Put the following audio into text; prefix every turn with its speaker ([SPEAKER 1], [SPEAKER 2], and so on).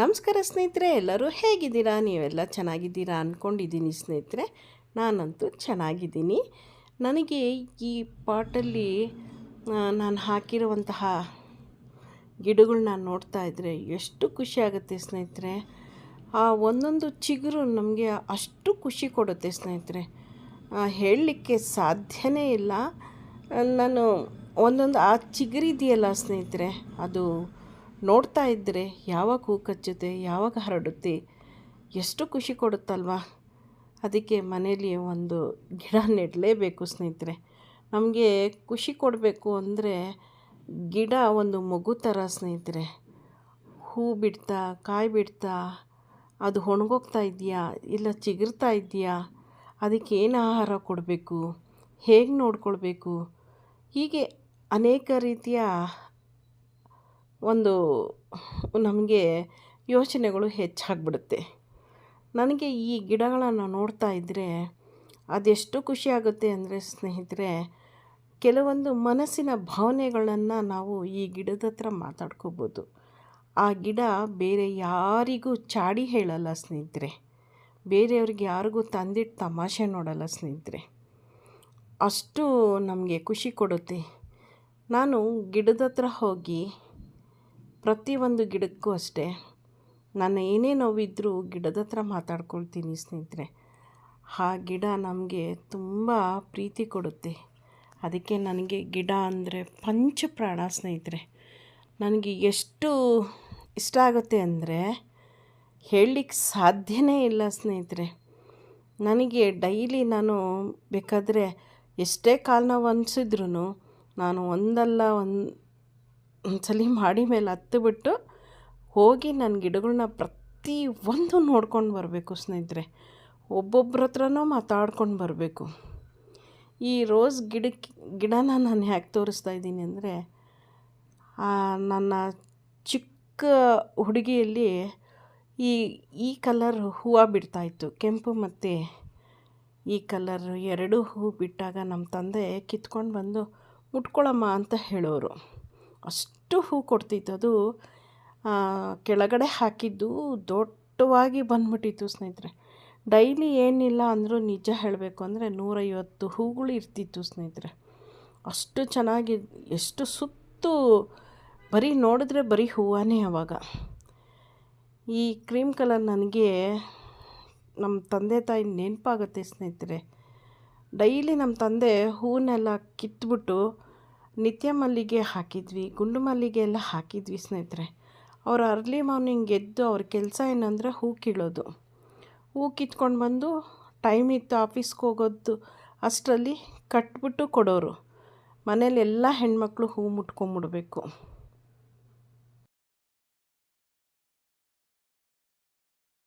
[SPEAKER 1] ನಮಸ್ಕಾರ ಸ್ನೇಹಿತರೆ, ಎಲ್ಲರೂ ಹೇಗಿದ್ದೀರಾ? ನೀವೆಲ್ಲ ಚೆನ್ನಾಗಿದ್ದೀರಾ ಅಂದ್ಕೊಂಡಿದ್ದೀನಿ ಸ್ನೇಹಿತರೆ. ನಾನಂತೂ ಚೆನ್ನಾಗಿದ್ದೀನಿ. ನನಗೆ ಈ ಪಾಟಲ್ಲಿ ನಾನು ಹಾಕಿರುವಂತಹ ಗಿಡಗಳನ್ನ ನೋಡ್ತಾ ಇದ್ದರೆ ಎಷ್ಟು ಖುಷಿ ಆಗುತ್ತೆ ಸ್ನೇಹಿತರೆ. ಆ ಒಂದೊಂದು ಚಿಗುರು ನಮಗೆ ಅಷ್ಟು ಖುಷಿ ಕೊಡುತ್ತೆ ಸ್ನೇಹಿತರೆ. ಹೇಳಲಿಕ್ಕೆ ಸಾಧ್ಯನೇ ಇಲ್ಲ. ನಾನು ಒಂದೊಂದು, ಆ ಚಿಗುರಿದೆಯಲ್ಲ ಸ್ನೇಹಿತರೆ, ಅದು ನೋಡ್ತಾ ಇದ್ದರೆ, ಯಾವಾಗ ಹೂ ಕಚ್ಚುತ್ತೆ, ಯಾವಾಗ ಹರಡುತ್ತೆ, ಎಷ್ಟು ಖುಷಿ ಕೊಡುತ್ತಲ್ವಾ? ಅದಕ್ಕೆ ಮನೇಲಿ ಒಂದು ಗಿಡ ನೆಡಲೇಬೇಕು ಸ್ನೇಹಿತರೆ. ನಮಗೆ ಖುಷಿ ಕೊಡಬೇಕು ಅಂದರೆ ಗಿಡ ಒಂದು ಮಗು ಥರ ಸ್ನೇಹಿತರೆ. ಹೂ ಬಿಡ್ತಾ, ಕಾಯಿ ಬಿಡ್ತಾ, ಅದು ಒಣಗೋಗ್ತಾ ಇದೆಯಾ, ಇಲ್ಲ ಚಿಗುರ್ತಾ ಇದೆಯಾ, ಅದಕ್ಕೆ ಏನು ಆಹಾರ ಕೊಡಬೇಕು, ಹೇಗೆ ನೋಡ್ಕೊಳ್ಬೇಕು, ಹೀಗೆ ಅನೇಕ ರೀತಿಯ ಒಂದು ನಮಗೆ ಯೋಚನೆಗಳು ಹೆಚ್ಚಾಗ್ಬಿಡುತ್ತೆ. ನನಗೆ ಈ ಗಿಡಗಳನ್ನು ನೋಡ್ತಾ ಇದ್ದರೆ ಅದೆಷ್ಟು ಖುಷಿಯಾಗುತ್ತೆ ಅಂದರೆ ಸ್ನೇಹಿತರೆ, ಕೆಲವೊಂದು ಮನಸ್ಸಿನ ಭಾವನೆಗಳನ್ನು ನಾವು ಈ ಗಿಡದ ಹತ್ರ ಮಾತಾಡ್ಕೋಬೋದು. ಆ ಗಿಡ ಬೇರೆ ಯಾರಿಗೂ ಚಾಡಿ ಹೇಳಲ್ಲ ಸ್ನೇಹಿತರೆ. ಬೇರೆಯವ್ರಿಗೆ ಯಾರಿಗೂ ತಂದಿಟ್ಟು ತಮಾಷೆ ನೋಡಲ್ಲ ಸ್ನೇಹಿತರೆ. ಅಷ್ಟು ನಮಗೆ ಖುಷಿ ಕೊಡುತ್ತೆ. ನಾನು ಗಿಡದ ಹತ್ರ ಹೋಗಿ ಪ್ರತಿಯೊಂದು ಗಿಡಕ್ಕೂ ಅಷ್ಟೇ. ನಾನು ಏನೇ ನೋವಿದ್ದರೂ ಗಿಡದ ಹತ್ರ ಮಾತಾಡ್ಕೊಳ್ತೀನಿ ಸ್ನೇಹಿತರೆ. ಆ ಗಿಡ ನಮಗೆ ತುಂಬ ಪ್ರೀತಿ ಕೊಡುತ್ತೆ. ಅದಕ್ಕೆ ನನಗೆ ಗಿಡ ಅಂದರೆ ಪಂಚ ಪ್ರಾಣ ಸ್ನೇಹಿತರೆ. ನನಗೆ ಎಷ್ಟು ಇಷ್ಟ ಆಗುತ್ತೆ ಅಂದರೆ ಹೇಳಲಿಕ್ಕೆ ಸಾಧ್ಯನೇ ಇಲ್ಲ ಸ್ನೇಹಿತರೆ. ನನಗೆ ಡೈಲಿ ನಾನು ಬೇಕಾದರೆ ಎಷ್ಟೇ ಕಾಲು ನೋವು ನಾನು ಒಂದಲ್ಲ ಒಂದು ಒಂದ್ಸಲ ಮಾಡಿ ಮೇಲೆ ಹತ್ತಿಬಿಟ್ಟು ಹೋಗಿ ನನ್ನ ಗಿಡಗಳನ್ನ ಪ್ರತಿ ಒಂದು ನೋಡ್ಕೊಂಡು ಬರಬೇಕು ಸ್ನೇಹಿತರೆ. ಒಬ್ಬೊಬ್ರ ಹತ್ರನೂ ಮಾತಾಡ್ಕೊಂಡು ಬರಬೇಕು. ಈ ರೋಸ್ ಗಿಡಕ್ಕೆ ಗಿಡನ ನಾನು ಯಾಕೆ ತೋರಿಸ್ತಾ ಇದ್ದೀನಿ ಅಂದರೆ ನನ್ನ ಚಿಕ್ಕ ಹುಡುಗಿಯಲ್ಲಿ ಈ ಈ ಕಲರ್ ಹೂವು ಬಿಡ್ತಾಯಿತ್ತು ಕೆಂಪು ಮತ್ತು ಈ ಕಲರ್ ಎರಡು ಹೂ ಬಿಟ್ಟಾಗ ನಮ್ಮ ತಂದೆ ಕಿತ್ಕೊಂಡು ಬಂದು ಮುಟ್ಕೊಳಮ್ಮ ಅಂತ ಹೇಳೋರು. ಅಷ್ಟು ಹೂ ಕೊಡ್ತಿತ್ತು. ಅದು ಕೆಳಗಡೆ ಹಾಕಿದ್ದು ದೊಡ್ಡವಾಗಿ ಬಂದ್ಬಿಟ್ಟಿತ್ತು ಸ್ನೇಹಿತರೆ. ಡೈಲಿ ಏನಿಲ್ಲ ಅಂದರೂ ನಿಜ ಹೇಳಬೇಕು ಅಂದರೆ ನೂರೈವತ್ತು ಹೂಗಳು ಇರ್ತಿತ್ತು ಸ್ನೇಹಿತರೆ. ಅಷ್ಟು ಚೆನ್ನಾಗಿ, ಎಷ್ಟು ಸುತ್ತು ಬರೀ ನೋಡಿದ್ರೆ ಬರೀ ಹೂವಾನೇ ಅವಾಗ. ಈ ಕ್ರೀಮ್ ಕಲರ್ ನನಗೆ ನಮ್ಮ ತಂದೆ ತಾಯಿ ನೆನಪಾಗುತ್ತೆ ಸ್ನೇಹಿತರೆ. ಡೈಲಿ ನಮ್ಮ ತಂದೆ ಹೂವನ್ನೆಲ್ಲ ಕಿತ್ಬಿಟ್ಟು ನಿತ್ಯ ಮಲ್ಲಿಗೆ ಹಾಕಿದ್ವಿ, ಗುಂಡು ಮಲ್ಲಿಗೆ ಎಲ್ಲ ಹಾಕಿದ್ವಿ ಸ್ನೇಹಿತರೆ. ಅವರು ಅರ್ಲಿ ಮಾರ್ನಿಂಗ್ ಎದ್ದು ಅವ್ರ ಕೆಲಸ ಏನಂದರೆ ಹೂ ಕೀಳೋದು ಹೂ ಕಿತ್ಕೊಂಡು ಬಂದು ಟೈಮ್ ಇತ್ತು ಆಫೀಸ್ಗೆ ಹೋಗೋದು, ಅಷ್ಟರಲ್ಲಿ ಕಟ್ಬಿಟ್ಟು ಕೊಡೋರು. ಮನೇಲಿ ಎಲ್ಲ ಹೆಣ್ಮಕ್ಳು ಹೂ ಮುಟ್ಕೊಂಬಿಡ್ಬೇಕು.